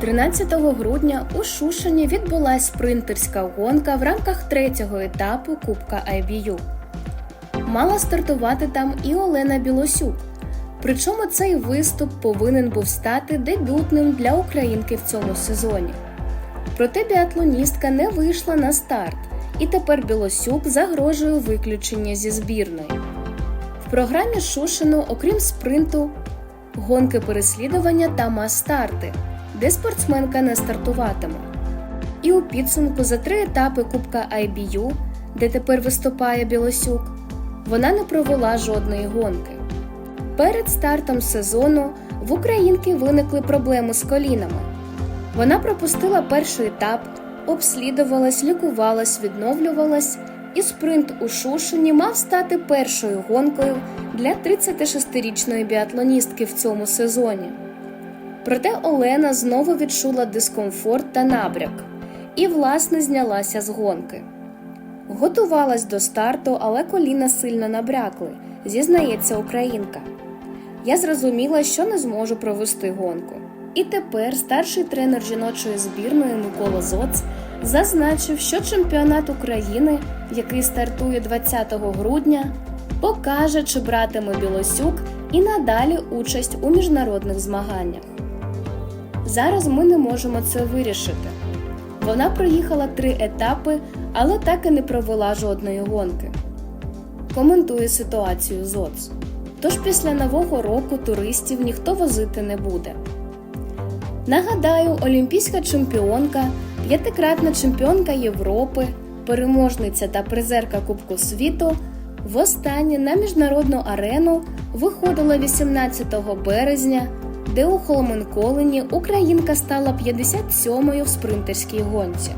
13 грудня у Шушині відбулась спринтерська гонка в рамках третього етапу Кубка IBU. Мала стартувати там і Олена Білосюк. Причому цей виступ повинен був стати дебютним для українки в цьому сезоні. Проте біатлоністка не вийшла на старт, і тепер Білосюк загрожує виключення зі збірної. В програмі Шушину, окрім спринту, гонки переслідування та мас-старти, де спортсменка не стартуватиме. І у підсумку за три етапи Кубка IBU, де тепер виступає Білосюк, вона не провела жодної гонки. Перед стартом сезону в українки виникли проблеми з колінами. Вона пропустила перший етап, обслідувалась, лікувалась, відновлювалась, і спринт у Шушині мав стати першою гонкою для 36-річної біатлоністки в цьому сезоні. Проте Олена знову відчула дискомфорт та набряк і, власне, знялася з гонки. Готувалась до старту, але коліна сильно набрякли, зізнається українка. Я зрозуміла, що не зможу провести гонку. І тепер старший тренер жіночої збірної Микола Зоц зазначив, що чемпіонат України, який стартує 20 грудня, покаже, чи братиме Білосюк і надалі участь у міжнародних змаганнях. Зараз ми не можемо це вирішити. Вона проїхала три етапи, але так і не провела жодної гонки. Коментує ситуацію ЗОЦ. Тож після нового року туристів ніхто возити не буде. Нагадаю, олімпійська чемпіонка, п'ятикратна чемпіонка Європи, переможниця та призерка Кубку світу востаннє на міжнародну арену виходила 18 березня, де у Холменколені Українка стала 57-ю в спринтерській гонці.